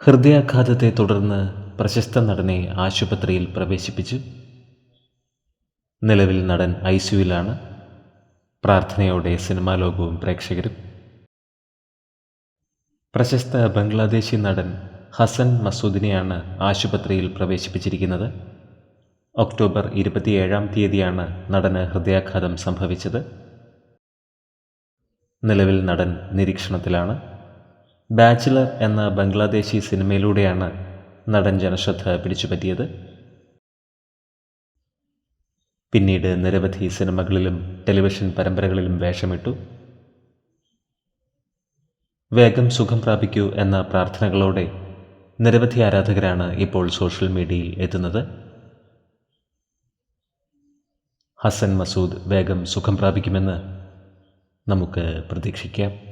ഹൃദയാഘാതത്തെ തുടർന്ന് പ്രശസ്ത നടനെ ആശുപത്രിയിൽ പ്രവേശിപ്പിച്ചു. നിലവിൽ നടൻ ഐ സിയുലാണ് പ്രാർത്ഥനയോടെ സിനിമാ ലോകവും പ്രേക്ഷകരും. പ്രശസ്ത ബംഗ്ലാദേശി നടൻ ഹസൻ മസൂദിനെയാണ് ആശുപത്രിയിൽ പ്രവേശിപ്പിച്ചിരിക്കുന്നത്. ഒക്ടോബർ ഇരുപത്തിയേഴാം തീയതിയാണ് നടന് ഹൃദയാഘാതം സംഭവിച്ചത്. നിലവിൽ നടൻ നിരീക്ഷണത്തിലാണ്. ബാച്ചിലർ എന്ന ബംഗ്ലാദേശി സിനിമയിലൂടെയാണ് നടൻ ജനശ്രദ്ധ പിടിച്ചുപറ്റിയത്. പിന്നീട് നിരവധി സിനിമകളിലും ടെലിവിഷൻ പരമ്പരകളിലും വേഷമിട്ടു. വേഗം സുഖം പ്രാപിക്കൂ എന്ന പ്രാർത്ഥനകളോടെ നിരവധി ആരാധകരാണ് ഇപ്പോൾ സോഷ്യൽ മീഡിയയിൽ എത്തുന്നത്. ഹസൻ മസൂദ് വേഗം സുഖം പ്രാപിക്കുമെന്ന് നമുക്ക് പ്രതീക്ഷിക്കാം.